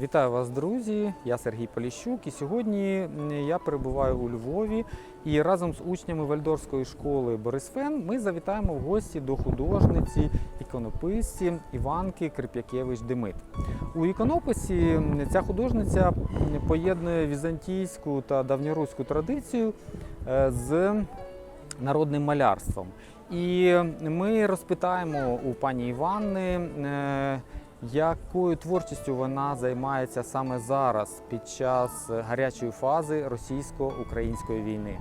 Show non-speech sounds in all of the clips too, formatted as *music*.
Вітаю вас, друзі! Я Сергій Поліщук, і сьогодні я перебуваю у Львові. І разом з учнями Вальдорфської школи Борис Фен ми завітаємо в гості до художниці, іконописці Іванки Крип'якевич Демит. У іконописі ця художниця поєднує візантійську та давньоруську традицію е, з народним малярством. І ми розпитаємо у пані Іванни. Якою творчістю вона займається саме зараз під час гарячої фази російсько-української війни?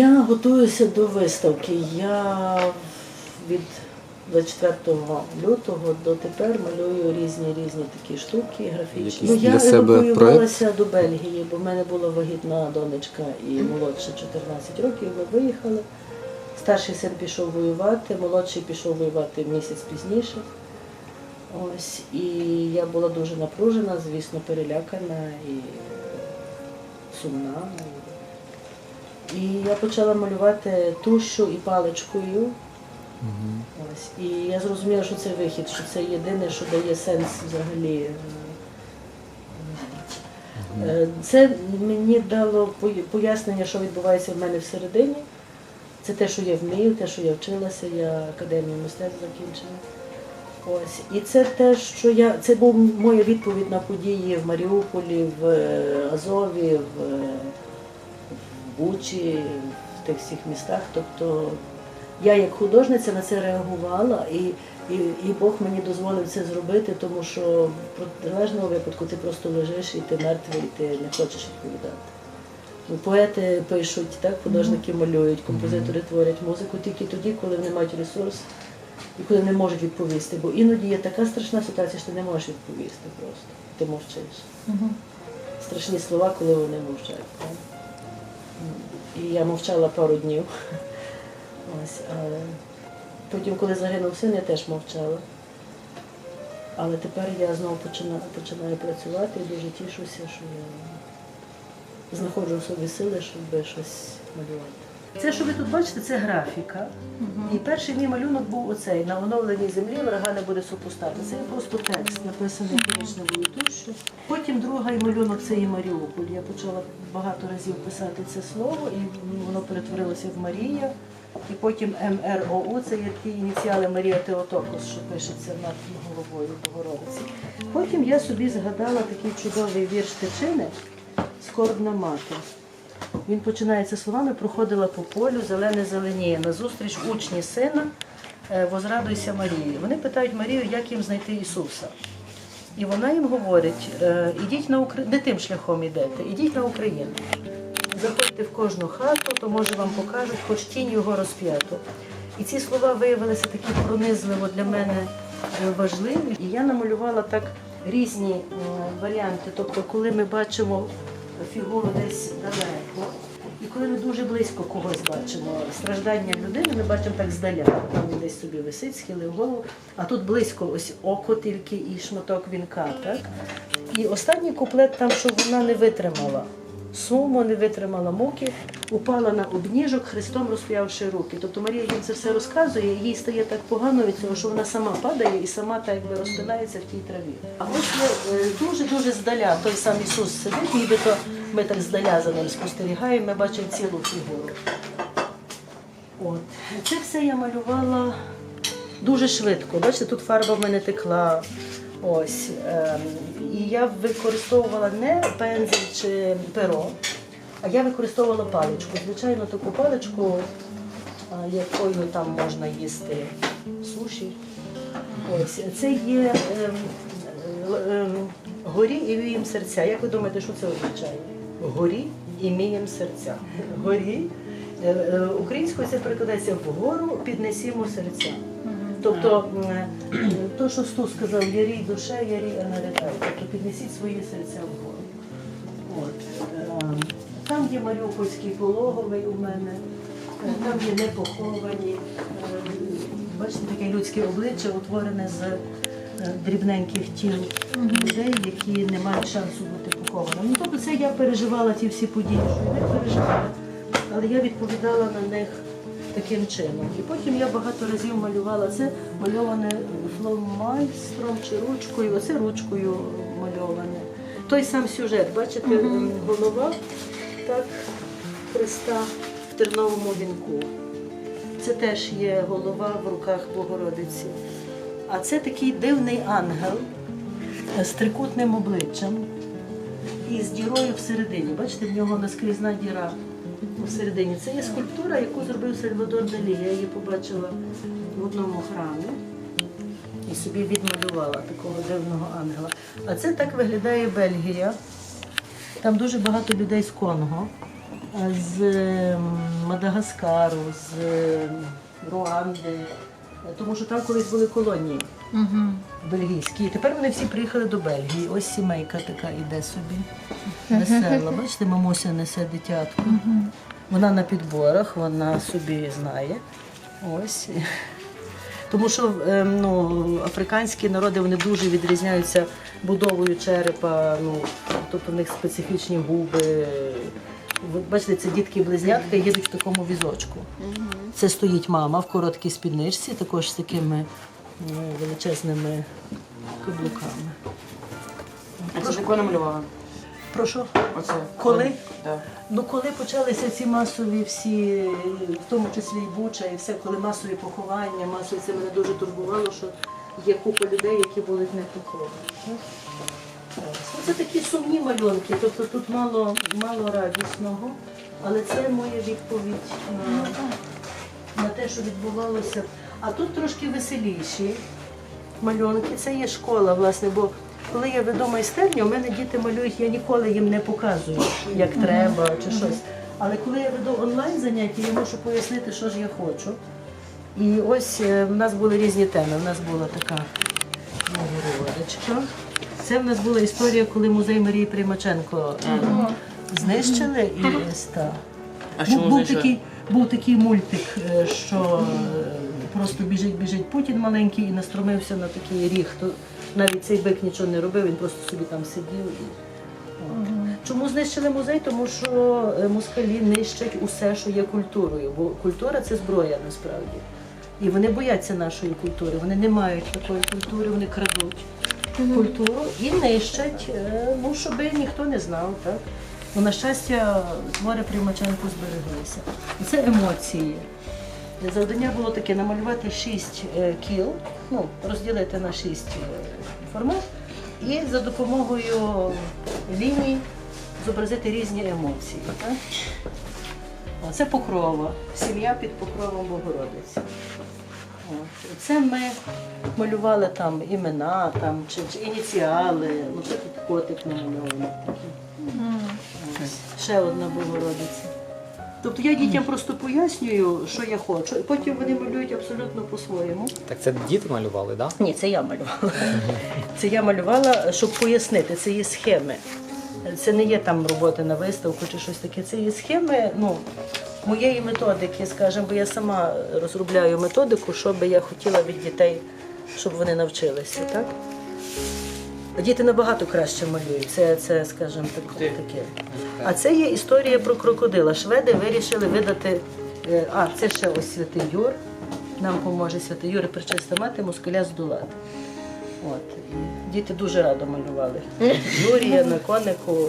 Я готуюся до виставки. Я від 24 лютого до тепер малюю різні різні такі штуки графічні. Ну, я себе евакуювалася до Бельгії, бо в мене була вагітна донечка і молодша 14 років. Ми виїхали. Старший син пішов воювати, молодший пішов воювати місяць пізніше. Ось, і я була дуже напружена, звісно, перелякана і сумна. І я почала малювати тушу і паличкою. Ось. І я зрозуміла, що це вихід, що це єдине, що дає сенс взагалі. е, е, Це мені дало пояснення, що відбувається в мене всередині. Це те, що я вмію, те, що я вчилася, я академію мистецтв закінчила. Ось. І це те, що я. Це був моя відповідь на події в Маріуполі, в е, Азові, в Бучі, в тих всіх містах. Тобто я як художниця на це реагувала, і, і, і Бог мені дозволив це зробити, тому що в протилежному випадку ти просто лежиш і ти мертвий, і ти не хочеш відповідати. Ну, Поети пишуть, так, художники малюють, композитори творять музику тільки тоді, коли вони мають ресурс і коли не можуть відповісти. Бо іноді є така страшна ситуація, що ти не можеш відповісти просто. Ти мовчиш. Страшні слова, коли вони мовчать. Так? І я мовчала пару днів. Ось, потім, коли загинув син, я теж мовчала. Але тепер я знову починаю, починаю працювати і дуже тішуся, що я знаходжу в собі сили, щоб щось малювати. Це, що ви тут бачите, це графіка. І перший мій малюнок був оцей на оновленій землі врага не буде супостати. Це просто текст, написаний коричневою тушю. Потім другий малюнок це і Маріуполь. Я почала багато разів писати це слово, і воно перетворилося в Марія. І потім МРОУ, це є ті ініціали Марія Теотокос, що пишеться над головою Богородиці. Потім я собі згадала такий чудовий вірш Тичини Скорбна мати. Він починається словами проходила по полю, зелене зеленіє. Назустріч учні сина, е, возрадуйся Марії. Вони питають Марію, як їм знайти Ісуса. І вона їм говорить: е, ідіть на Україну, не тим шляхом ідете, ідіть на Україну. Заходьте в кожну хату, то може вам покажуть, хоч тінь його розп'яту. І ці слова виявилися такі пронизливо для мене е, важливі. І я намалювала так різні варіанти. Тобто, коли ми бачимо фігуру десь далеко, і коли ми дуже близько когось бачимо, страждання людини, ми бачимо так здаля. Там він десь собі висить, схилив голову, а тут близько ось око тільки і шматок вінка. Так? І останній куплет там, що вона не витримала. Суму не витримала муки, упала на обніжок, Христом розп'явши руки. Тобто Марія їм це все розказує, їй стає так погано від цього, що вона сама падає і сама так якби розпинається в тій траві. А ось е, дуже-дуже здаля той сам Ісус сидить, нібито ми так здаля за ним спостерігаємо, ми бачимо цілу фігуру. От. Це все я малювала дуже швидко. Бачите, тут фарба в мене текла. Ось. ем, І я використовувала не пензель чи перо, а я використовувала паличку. Звичайно, таку паличку, якою там можна їсти суші. Ось. Це є ем, ем, горі і вієм серця. Як ви думаєте, що це означає? Горі і мієм серця. Горі. Е, е, Українською це перекладається вгору піднесімо серця. Тобто, е, то, що Сту сказав, ярій душе, ярій аналітай. Тобто піднесіть свої серця вгору. От. е, Там є Маріупольський пологовий у мене, е, там є непоховані. Бачите, таке людське обличчя утворене з дрібненьких тіл людей, які не мають шансу бути похованими. Ну, тобто це я переживала ті всі події, що я переживала, але я відповідала на них таким чином. І потім я багато разів малювала це мальоване фломайстром чи ручкою, оце ручкою мальоване. Той сам сюжет, бачите, голова так, Христа в терновому вінку. Це теж є голова в руках Богородиці. А це такий дивний ангел з трикутним обличчям і з дірою всередині. Бачите, в нього наскрізна діра всередині. Це є скульптура, яку зробив Сальвадор Далі. Я її побачила в одному храмі і собі відмалювала такого дивного ангела. А це так виглядає Бельгія. Там дуже багато людей з Конго, з ем, Мадагаскару, з ем, Руанди, тому що там колись були колонії бельгійські. І тепер вони всі приїхали до Бельгії. Ось сімейка така іде собі. Весела. Бачите, мамуся несе дитятку. Вона на підборах, вона собі знає. Ось. Тому що ем, ну, африканські народи вони дуже відрізняються будовою черепа, ну, тобто в них специфічні губи. Ви бачите, це дітки-близнятка їдуть в такому візочку. Це стоїть мама в короткій спідничці, також з такими величезними каблуками. А це таке намалювала? Прошу. Оце. Коли? Так. Ну, коли почалися ці масові всі, в тому числі і Буча, і все, коли масові поховання, масові, це мене дуже турбувало, що є купа людей, які будуть не поховані. Ну, Це такі сумні малюнки, тобто тут мало, мало радісного, але це моя відповідь на, на те, що відбувалося. А тут трошки веселіші малюнки. Це є школа, власне, бо коли я веду майстерню, у мене діти малюють, я ніколи їм не показую, як треба чи щось. Але коли я веду онлайн заняття, я можу пояснити, що ж я хочу. І ось е, в нас були різні теми. У нас була така Богородичка. Це в нас була історія, коли музей Марії Примаченко е, знищили і ось так. А Був, був, такий, був такий мультик, е, що просто біжить, біжить Путін маленький і настромився на такий ріг. То навіть цей бик нічого не робив, він просто собі там сидів. І, от. Чому знищили музей? Тому що е, москалі нищать усе, що є культурою. Бо культура це зброя насправді. І вони бояться нашої культури. Вони не мають такої культури, вони крадуть культуру і нищать, е, ну, щоб ніхто не знав. Так? Ну, на щастя, твори Примаченко збереглися. Це емоції. Завдання було таке намалювати шість е, кіл, ну, розділити на шість е, формат, і за допомогою ліній зобразити різні емоції. Так? Це покрова, сім'я під покровом Богородиці. Це ми малювали там імена там, чи, чи ініціали. Ну, це тут котик намальований. Ще одна Богородиця. Тобто я дітям просто пояснюю, що я хочу, і потім вони малюють абсолютно по-своєму. Так це діти малювали, так? Ні, це я малювала. Це я малювала, щоб пояснити, це є схеми. Це не є там роботи на виставку чи щось таке. Це є схеми ну, моєї методики, скажімо, бо я сама розробляю методику, що би я хотіла від дітей, щоб вони навчилися. Так? Діти набагато краще малюють. Це, це скажімо, так, таке. А це є історія про крокодила. Шведи вирішили видати. е, А, це ще ось святий Юр. Нам поможе святий Юр причиста мати москаля здолати. От. Діти дуже радо малювали. *laughs* Юрія на конику.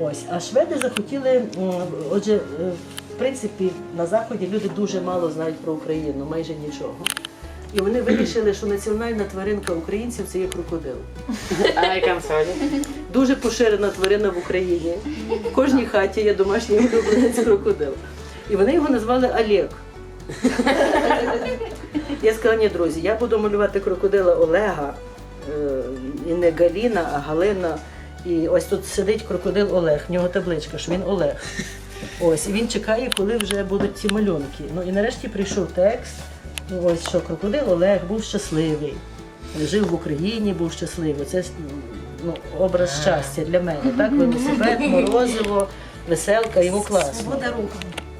Ось. А шведи захотіли, отже, е, в принципі, на Заході люди дуже мало знають про Україну, майже нічого. І вони вирішили, що національна тваринка українців це є крокодил. Дуже поширена тварина в Україні. В кожній хаті є домашній улюбленець крокодил. І вони його назвали Олег. Я сказала, ні, друзі, я буду малювати крокодила Олега, е, і не Галіна, а Галина. І ось тут сидить крокодил Олег, в нього табличка, що він Олег. Ось, і він чекає, коли вже будуть ці малюнки. Ну і нарешті прийшов текст. Ну, ось що крокодил Олег був щасливий. Жив в Україні, був щасливий. Це ну, образ щастя для мене. Так, велосипед, морозиво, веселка, йому класно.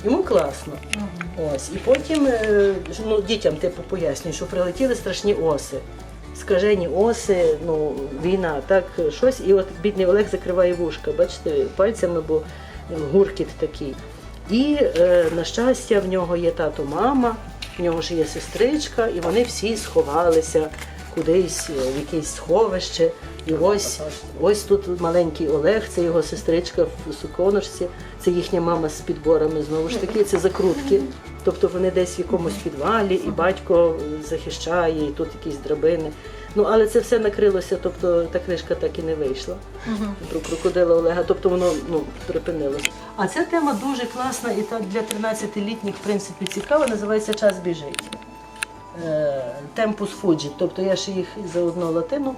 Йому класно. Ось. І потім е, ну, дітям типу пояснюю, що прилетіли страшні оси. Скажені оси, ну, війна, так, щось. І от бідний Олег закриває вушка, бачите, пальцями, бо гуркіт такий. І е, на щастя, в нього є тато, мама, в нього ж є сестричка, і вони всі сховалися кудись е, в якесь сховище. І ось, ось тут маленький Олег, це його сестричка в суконочці, це їхня мама з підборами знову ж таки, це закрутки. Тобто вони десь в якомусь підвалі, і батько захищає, і тут якісь драбини. Ну але це все накрилося, тобто та книжка так і не вийшла про крокодила Олега, тобто воно ну, припинилося. А ця тема дуже класна і так для 13-літніх, в принципі, цікава, називається Час біжить. Темпус фуджі. Тобто я ще їх заодно латину.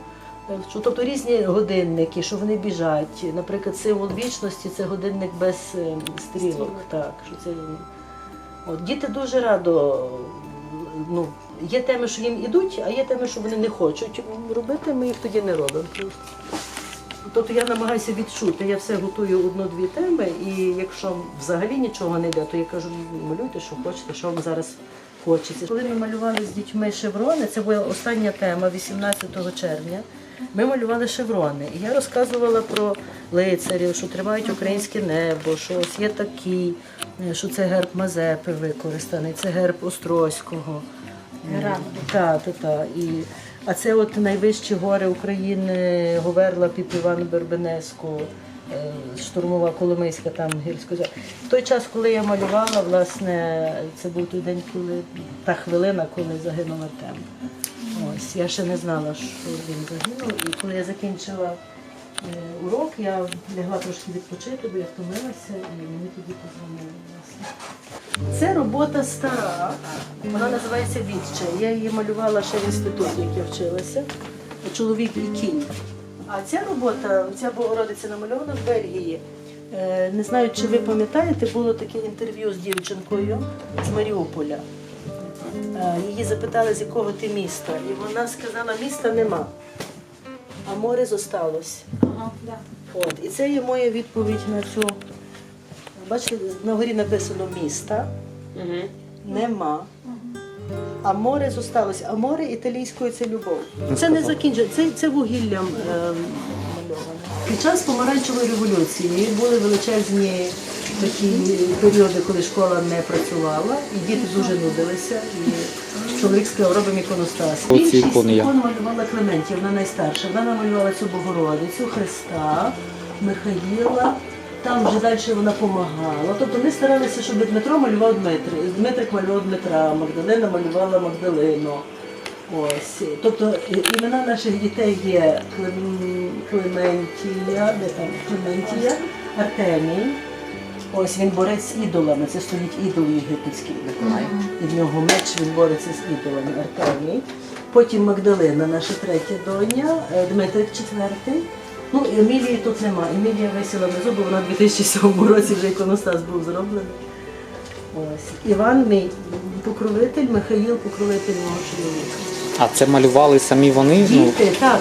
е, вчу. Тобто різні годинники, що вони біжать. Наприклад, символ вічності це годинник без е, стрілок. Так, що це, от, діти дуже радо. Ну, є теми, що їм ідуть, а є теми, що вони не хочуть робити, ми їх тоді не робимо. Тобто я намагаюся відчути, я все готую одну-дві теми, і якщо взагалі нічого не йде, то я кажу, малюйте, що хочете, що вам зараз хочеться. Коли ми малювали з дітьми шеврони, це була остання тема 18 червня. Ми малювали шеврони. І я розказувала про лицарів, що тримають українське небо, що ось є такі, е, що це герб Мазепи використаний, це герб Острозького. Так, так, так. І, а це от найвищі гори України, Говерла, Піп Іван Бербенеску, е, штурмова Коломийська, там гірсько. В той час, коли я малювала, власне, це був той день, коли та хвилина, коли загинув Артем. Ось, я ще не знала, що він загинув. І коли я закінчила е, урок, я лягла трошки відпочити, бо я втомилася, і мені тоді позвонили. Це робота стара, вона називається Відчай. Я її малювала ще в інституті, як я вчилася. Чоловік і кінь. А ця робота, ця Богородиця намальована в Бельгії. Е, Не знаю, чи ви пам'ятаєте, було таке інтерв'ю з дівчинкою з Маріуполя. Е, Її запитали, з якого ти міста, і вона сказала, міста нема, а море зосталось. Ага, да. От, і це є моя відповідь на цю. Бачите, на горі написано міста, Угу. нема. А море зосталось. А море італійською це любов. Ну, Це не закінчено, це, це вугіллям е, мальоване. Під час помаранчевої революції були величезні такі періоди, коли школа не працювала, і діти дуже нудилися. І чоловік сказав, робимо іконостас. Більшість я. ікон малювала Клементія, вона найстарша. Вона намалювала цю Богородицю, Христа, Михаїла. Там вже далі вона допомагала. Тобто ми старалися, щоб Дмитро малював Дмитрик, Дмитрик малював Дмитра, Магдалина малювала Магдалину. Ось. Тобто імена наших дітей є Клем- Клементія, де там Клементія, Артемій. Ось він борець з ідолами. Це стоїть ідол єгипетський Миколай. І в нього меч він бореться з ідолами Артемій. Потім Магдалина, наша третя доня, е, Дмитрик четвертий. Ну, Емілії тут нема. Емілія висіла внизу, бо вона в 2007 році вже іконостас був зроблений. Ось. Іван мій покровитель, Михаїл покровитель мого чоловіка. А це малювали самі вони? Ну, Діти, так,